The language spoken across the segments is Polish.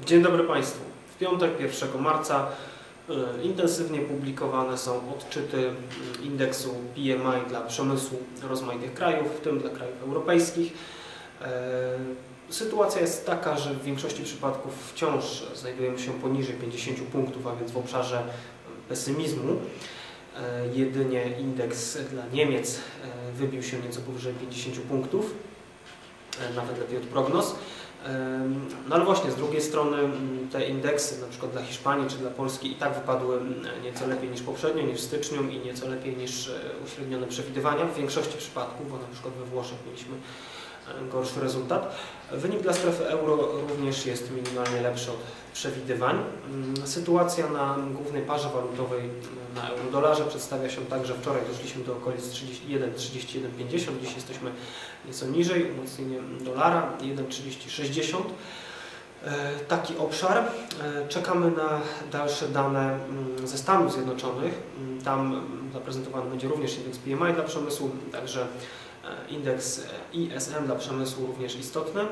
Dzień dobry Państwu. W piątek 1 marca e, intensywnie publikowane są odczyty mm, indeksu PMI dla przemysłu rozmaitych krajów, w tym dla krajów europejskich. E, Sytuacja jest taka, że w większości przypadków wciąż znajdujemy się poniżej 50 punktów, a więc w obszarze pesymizmu. Jedynie indeks dla Niemiec wybił się nieco powyżej 50 punktów, nawet lepiej od prognoz. No ale właśnie, z drugiej strony m, te indeksy, na przykład dla Hiszpanii czy dla Polski i tak wypadły m, nieco lepiej niż poprzednio, niż w styczniu i nieco lepiej niż e, uśrednione przewidywania w większości przypadków, bo na przykład we Włoszech mieliśmy gorszy rezultat. Wynik dla strefy euro również jest minimalnie lepszy od przewidywań. Mm, Sytuacja na głównej parze walutowej m, na euro-dolarze przedstawia się tak, że wczoraj doszliśmy do okolic 31-31,50, dziś jesteśmy nieco niżej, umocnienie dolara 1,3060. E, Taki obszar. E, Czekamy na dalsze dane mm, ze Stanów Zjednoczonych. Mm, Tam mm, zaprezentowany będzie również indeks PMI dla przemysłu, także indeks e, ISM dla przemysłu również istotny. E,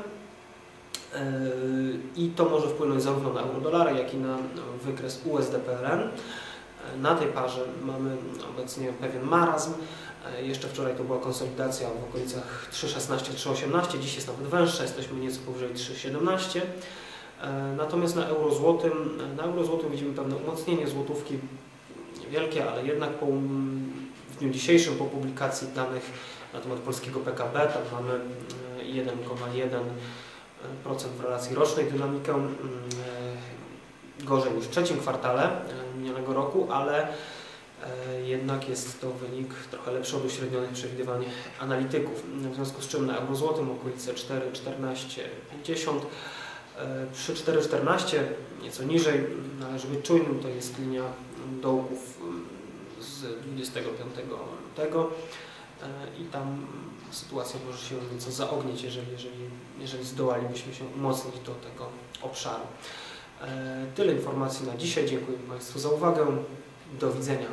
I to może wpłynąć zarówno na euro-dolara, jak i na wykres USD-PLN. E, Na tej parze mamy obecnie pewien marazm. E, Jeszcze wczoraj to była konsolidacja w okolicach 3,16-3,18, dziś jest nawet węższa, jesteśmy nieco powyżej 3,17. E, Natomiast na euro-złotym, na euro-złotym widzimy pewne umocnienie złotówki, niewielkie, ale jednak po, w dniu dzisiejszym po publikacji danych na temat polskiego PKB, tam mamy e, 1,1% w relacji rocznej dynamikę, mm, e, gorzej niż w trzecim kwartale e, minionego roku, ale E, jednak jest to wynik trochę lepszy od uśrednionych przewidywań analityków. W związku z czym na eurozłotym okolice 4,1450. E, Przy 4,14 nieco niżej należy być czujnym, to jest linia dołków z 25 lutego E, i tam sytuacja może się nieco zaognieć, jeżeli, jeżeli, jeżeli zdołalibyśmy się umocnić do tego obszaru. E, Tyle informacji na dzisiaj. Dziękuję Państwu za uwagę. Do widzenia.